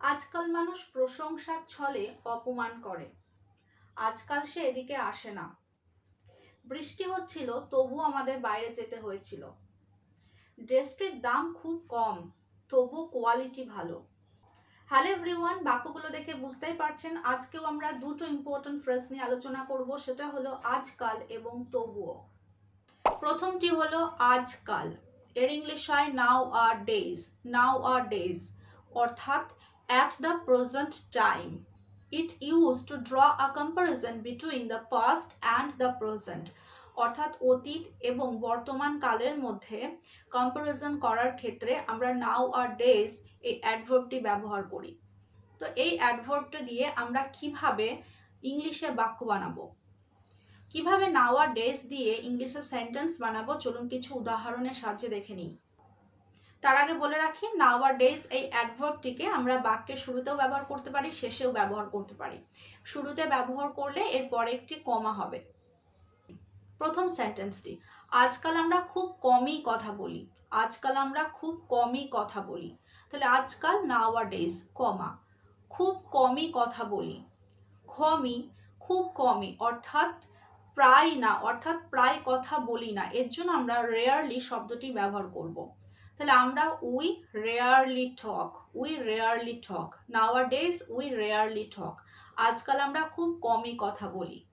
আজকাল মানুষ প্রশংসার ছলে অপমান করে। আজকাল সে এদিকে আসে না। বৃষ্টি হচ্ছিল, তবু আমাদের বাইরে যেতে হয়েছিল। ড্রেসটির দাম খুব কম তবু কোয়ালিটি ভালো। হ্যালো এভরিওয়ান বাক্যগুলো দেখে বুঝতেই পারছেন, আজকেও আমরা দুটো ইম্পর্টেন্ট ফ্রেজ নিয়ে আলোচনা করব, সেটা হলো আজকাল এবং তবুও। প্রথমটি হলো আজকাল। এর ইংলিশ হয় nowadays nowadays অর্থাৎ at the present time. It used to draw a comparison between the past and the present. অর্থাৎ অতীত এবং বর্তমান কালের মধ্যে কম্পারিজন করার ক্ষেত্রে আমরা নাও আর ডেজ এই অ্যাডভার্বটি ব্যবহার করি তো এই অ্যাডভার্বটা দিয়ে আমরা কীভাবে ইংলিশে বাক্য বানাবো কীভাবে নাও আর ডেজ দিয়ে ইংলিশে সেন্টেন্স বানাবো চলুন কিছু উদাহরণের সাহায্যে দেখে নিই তার আগে বলে রাখি নাওয়ার ডেজ এই অ্যাডভার্বটিকে আমরা বাক্যের শুরুতেও ব্যবহার করতে পারি, শেষেও ব্যবহার করতে পারি। শুরুতে ব্যবহার করলে এর পরে একটি কমা হবে। প্রথম সেন্টেন্সটি আজকাল আমরা খুব কমই কথা বলি, আজকাল আমরা খুব কমই কথা বলি। তাহলে আজকাল নাওয়ার ডেজ কমা, খুব কমই কথা বলি, কমই, খুব কমই, অর্থাৎ প্রায় না, অর্থাৎ প্রায় কথা বলি না, এর জন্য আমরা রেয়ারলি শব্দটি ব্যবহার করব। তাহলে আমরা we rarely talk we rarely talk nowadays we rarely ঠক আজকাল আমরা খুব কমই কথা বলি।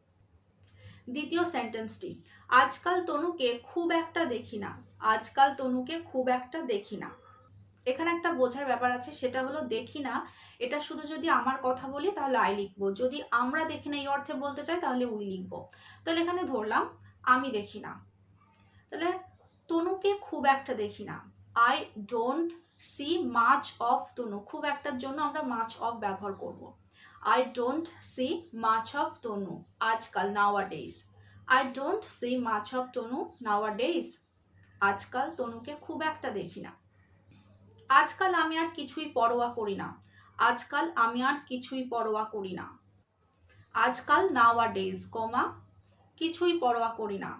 দ্বিতীয় সেন্টেন্সটি আজকাল তনুকে খুব একটা দেখি না, আজকাল তনুকে খুব একটা দেখি না। এখানে একটা বোঝার ব্যাপার আছে, সেটা হলো দেখি না, এটা শুধু যদি আমার কথা বলি, তাহলে আই লিখব। যদি আমরা দেখি না, এই অর্থে বলতে চাই, তাহলে উই লিখব। তাহলে এখানে ধরলাম, আমি দেখি না। তাহলে তনুকে খুব একটা দেখি না। I don't see much of তনু খুব একটার জন্য আমরা মাছ অফ ব্যবহার করব। I don't see much of তনু আজকাল nowadays I don't see much of Tanu nowadays আজকাল তনুকে খুব একটা দেখি না। আজকাল আমি আর কিছুই পরোয়া করি না। আজকাল আমি আর কিছুই পরোয়া করি না। আজকাল নাওয়া ডেজ কমা, কিছুই পরোয়া করি না।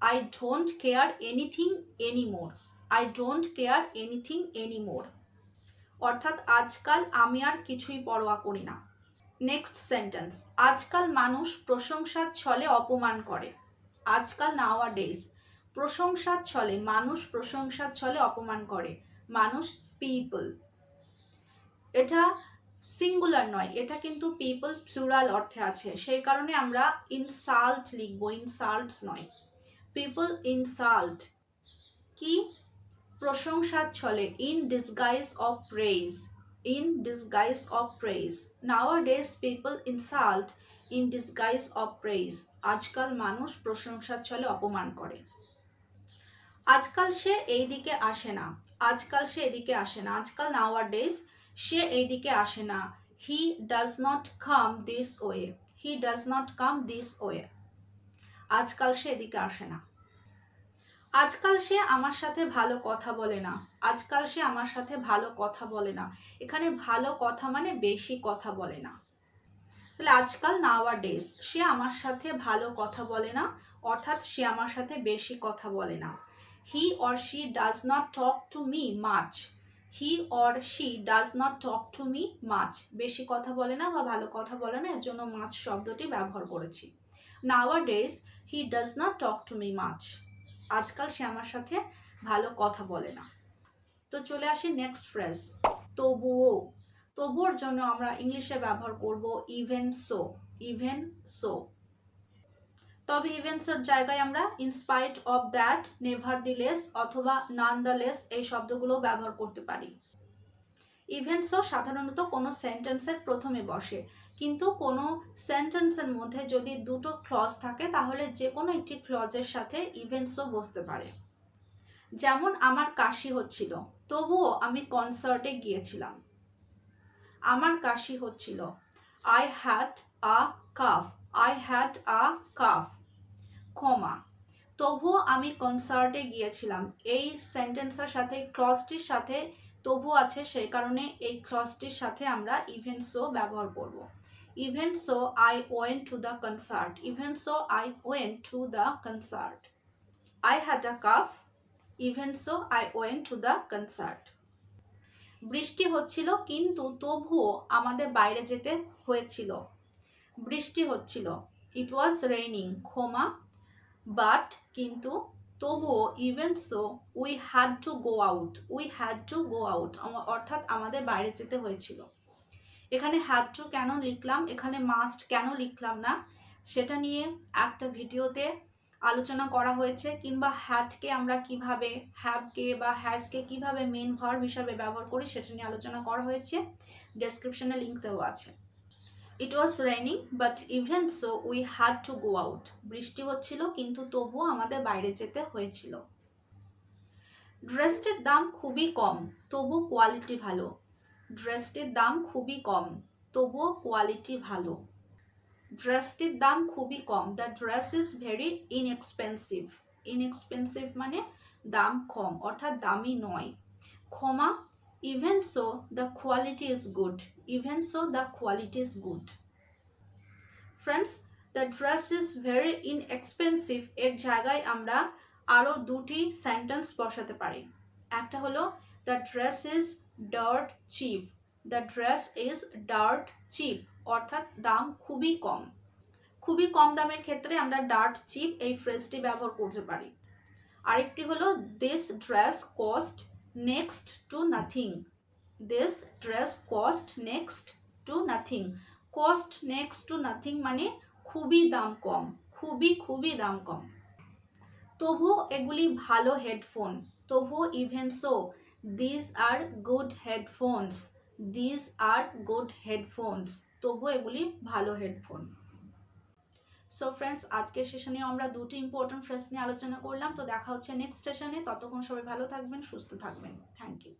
I don't care anything anymore I don't care anything anymore অর্থাৎ আজকাল আমি আর কিছুই পরোয়া করি না। নেক্সট সেন্টেন্স আজকাল মানুষ প্রশংসার ছলে অপমান করে। আজকাল নাওয়া ডেজ প্রশংসার ছলে, মানুষ প্রশংসার ছলে অপমান করে। মানুষ পিপল এটা সিঙ্গুলার নয়, এটা কিন্তু পিপল প্লুরাল অর্থে আছে। সেই কারণে আমরা ইনসাল্ট লিখব ইনসাল্টস নয়। পিপল ইনসাল্ট কি? প্রশংসার ছলে in disguise of praise in disguise of praise nowadays people insult in disguise of praise আজকাল মানুষ প্রশংসার ছলে অপমান করে। আজকাল সে এই দিকে আসে না। আজকাল সে এদিকে আসে না। আজকাল নাওয়ার ডেজ সে এই দিকে আসে না। He does not come this way he does not come this way আজকাল সে এদিকে আসে না। আজকাল সে আমার সাথে ভালো কথা বলে না। আজকাল সে আমার সাথে ভালো কথা বলে না। এখানে ভালো কথা মানে বেশি কথা বলে না। তাহলে আজকাল নাওয়ার ডেজ সে আমার সাথে ভালো কথা বলে না, অর্থাৎ সে আমার সাথে বেশি কথা বলে না। He or she does not talk to me much he or she does not talk to me much বেশি কথা বলে না বা ভালো কথা বলে না, এর জন্য মাছ শব্দটি ব্যবহার করেছি। Nowadays he does not talk to me much আজকাল সে আমার সাথে ভালো কথা বলে না। তো চলে আসি নেক্সট ফ্রেজ তবুও। তবুর জন্য আমরা ইংলিশে ব্যবহার করব ইভেন সো ইভেন সো তবে ইভেন্টসের জায়গায় আমরা in spite of that nevertheless অথবা নান দ্য লেস এই শব্দগুলো ব্যবহার করতে পারি। ইভেন্টসও সাধারণত কোনো সেন্টেন্সের প্রথমে বসে। কিন্তু কোনো সেন্টেন্সের মধ্যে যদি দুটো ক্লজ থাকে, তাহলে যে কোনো একটি ক্লজের সাথে ইভেন্টসও বসতে পারে। যেমন আমার কাশি হচ্ছিল, তবুও আমি কনসার্টে গিয়েছিলাম। আমার কাশি হচ্ছিল I had a cough I had a cough comma তবুও আমি কনসার্টে গিয়েছিলাম। এই সেন্টেন্সের সাথে ক্লজটির সাথে তবু আছে সেই কারণে এই ক্লজটির সাথে আমরা ইভেন্টসও ব্যবহার করব। even so I went to the concert even so i went to the concert i had a cough even so i went to the concert বৃষ্টি হচ্ছিল, কিন্তু তবুও আমাদের বাইরে যেতে হয়েছিল। বৃষ্টি হচ্ছিল। ইট ওয়াজ রেইনিং ক্ষমা। বাট কিন্তু তবুও even so we had to go out we had to go out অর্থাৎ আমাদের বাইরে যেতে হয়েছিল। এখানে হ্যাড টু কেন লিখলাম, এখানে মাস্ট কেন লিখলাম না, সেটা নিয়ে একটা ভিডিওতে আলোচনা করা হয়েছে, কিংবা হ্যাডকে আমরা কীভাবে হ্যাভকে বা হ্যাজকে কীভাবে মেন ভার্ব হিসাবে ব্যবহার করি সেটা নিয়ে আলোচনা করা হয়েছে। ডেসক্রিপশনে লিঙ্ক দেওয়া আছে। It was raining but even so we had to go out বৃষ্টি হচ্ছিল, কিন্তু তবুও আমাদের বাইরে যেতে হয়েছিল। ড্রেসটির দাম খুবই কম তবু কোয়ালিটি ভালো। ড্রেসটির দাম খুবই কম, তবুও কোয়ালিটি ভালো। ড্রেসটির দাম খুবই কম the dress is very inexpensive inexpensive মানে দাম কম, অর্থাৎ দামি নয়। ক্ষমা even so the quality is good even so the quality is good friends the dress is very inexpensive এর জায়গায় আমরা আরও দুটি সেন্টেন্স বসাতে পারি। একটা হলো the dress is dirt cheap the dress is dirt cheap অর্থাৎ দাম খুবই কম। খুবই কম দামের ক্ষেত্রে আমরা ডার্ট চিপ এই ফ্রেজটি ব্যবহার করতে পারি। আরেকটি হলো this dress cost next to nothing. This dress cost next to nothing. Cost next to nothing মানে খুবই দাম কম, খুবই খুবই দাম কম। তবুও এগুলি ভালো হেডফোন তবু even so these are good headphones these are good headphones তবু এগুলি ভালো হেডফোন। সো ফ্রেন্ডস আজকের সেশনে আমরা দুটি ইম্পর্টেন্ট ফ্রেস নিয়ে আলোচনা করলাম। তো দেখা হচ্ছে নেক্সট সেশনে ততক্ষণ সবাই ভালো থাকবেন, সুস্থ থাকবেন। Thank you